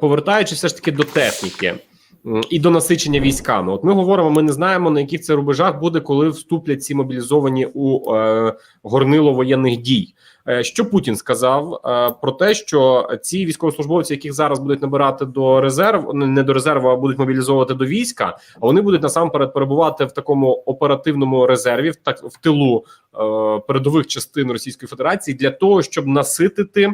повертаючись все ж таки до техніки. І до насичення військами, от ми говоримо, ми не знаємо на яких це рубежах буде, коли вступлять ці мобілізовані у е, горнило воєнних дій. Е, Що Путін сказав е, про те, що ці військовослужбовці, яких зараз будуть набирати до резерву, ну, не до резерву, а будуть мобілізовувати до війська, а вони будуть насамперед перебувати в такому оперативному резерві, так в тилу е, передових частин Російської Федерації для того, щоб наситити.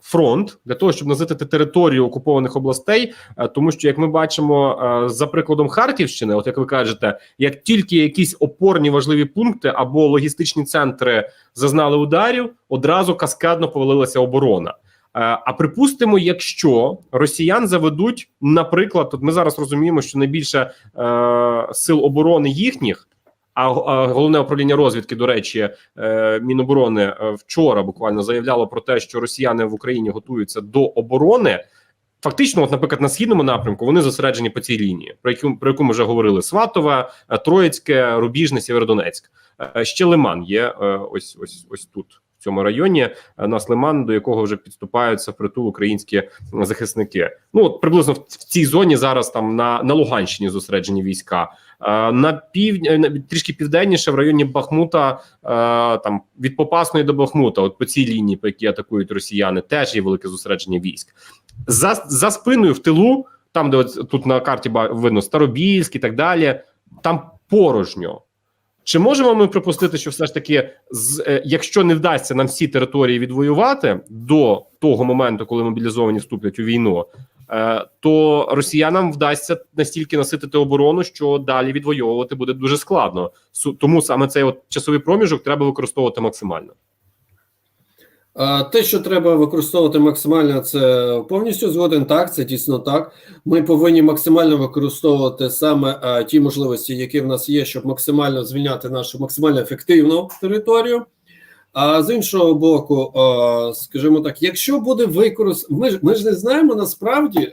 Фронт для того, щоб наситити територію окупованих областей, е, тому що як ми бачимо е, за прикладом Харківщини, от як ви кажете, як тільки якісь опорні важливі пункти або логістичні центри зазнали ударів, одразу каскадно повалилася оборона. Е, А припустимо, якщо росіян заведуть, наприклад, от ми зараз розуміємо, що найбільше е, сил оборони їхніх. А, головне управління розвідки, до речі, е, Міноборони е, вчора буквально заявляло про те, що росіяни в Україні готуються до оборони. Фактично, от, наприклад, на східному напрямку вони зосереджені по цій лінії, про яку про яку ми вже говорили: Сватове, е, Троїцьке, Рубіжне, Сєвєродонецьк. Ще Лиман є ось ось ось тут. В цьому районі е, нас лиман, до якого вже підступаються впритул українські захисники. Ну от приблизно в, цій зоні зараз там на, на Луганщині зосереджені війська. Е, На півдні трішки південніше в районі Бахмута, е, там від Попасної до Бахмута, от по цій лінії, по якій атакують росіяни, теж є велике зосередження військ. За, за спиною в тилу, там де от, тут на карті видно Старобільськ і так далі, там порожньо. Чи можемо ми припустити, що все ж таки, з, е, якщо не вдасться нам всі території відвоювати до того моменту, коли мобілізовані вступлять у війну, е, то росіянам вдасться настільки наситити оборону, що далі відвоювати буде дуже складно. Тому саме цей от часовий проміжок треба використовувати максимально. А, Те, що треба використовувати максимально, це повністю згоден. Так, це дійсно так. Ми повинні максимально використовувати саме а, ті можливості, які в нас є, щоб максимально звільняти нашу максимально ефективну територію. А з іншого боку, а, скажімо так, якщо буде використано, ми ж ми ж не знаємо насправді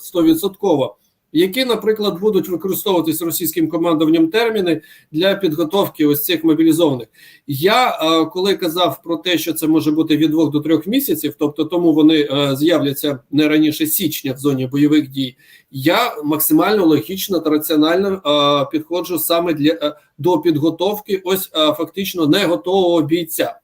стовідсотково, які, наприклад, будуть використовуватись російським командуванням терміни для підготовки ось цих мобілізованих. Я е, коли казав про те, що це може бути від двох до трьох місяців, тобто тому вони е, з'являться не раніше січня в зоні бойових дій. Я максимально логічно та раціонально е, підходжу саме для до підготовки, ось фактично не готового бійця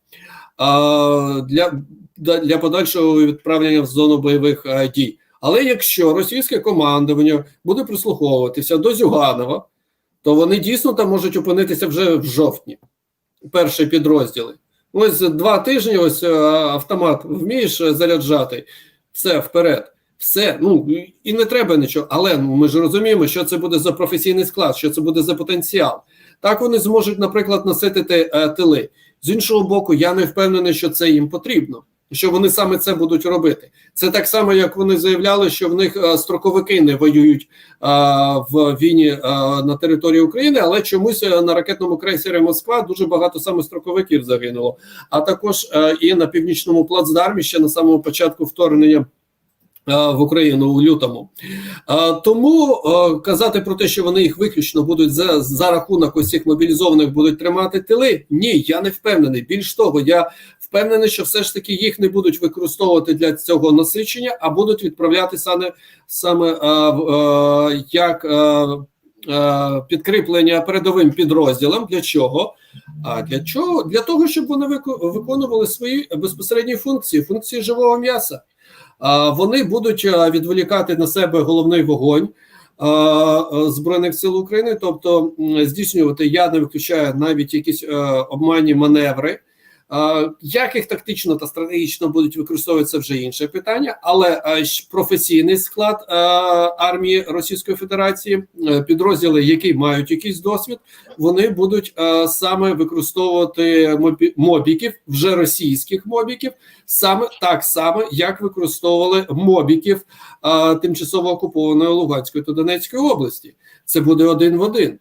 для, для подальшого відправлення в зону бойових дій. Але якщо російське командування буде прислуховуватися до Зюганова, то вони дійсно там можуть опинитися вже в жовтні перші підрозділи. Ось два тижні, ось е, автомат вмієш заряджати, все вперед. Все, ну і не треба нічого. Але ну, ми ж розуміємо, що це буде за професійний склад, що це буде за потенціал. Так вони зможуть, наприклад, наситити е, тили. З іншого боку, я не впевнений, що це їм потрібно, що вони саме це будуть робити. Це так само, як вони заявляли, що в них е, строковики не воюють а, в війні а, на території України, але чомусь е, на ракетному крейсері Москва дуже багато саме строковиків загинуло. А також а, і на північному плацдармі ще на самому початку вторгнення. Е, В Україну у лютому Е, тому е, казати про те, що вони їх виключно будуть за, за рахунок ось цих мобілізованих будуть тримати тили. Ні, я не впевнений. Більш того, я впевнений, що все ж таки їх не будуть використовувати для цього насичення, а будуть відправляти саме саме як підкріплення передовим підрозділам. Для чого? А для чого? Для того, щоб вони виконували свої безпосередні функції, функції живого м'яса. Вони будуть е, відволікати на себе головний вогонь. е, е, Збройних сил України, тобто здійснювати я не виключаю навіть якісь обманні маневри. Як їх тактично та стратегічно будуть використовуватися вже інше питання, але е, професійний склад е, армії Російської Федерації, е, підрозділи, які мають якийсь досвід, вони будуть саме використовувати мобі- мобіків, вже російських мобіків, саме так само, як використовували мобіків тимчасово окупованої Луганської та Донецької області. Це буде один в один.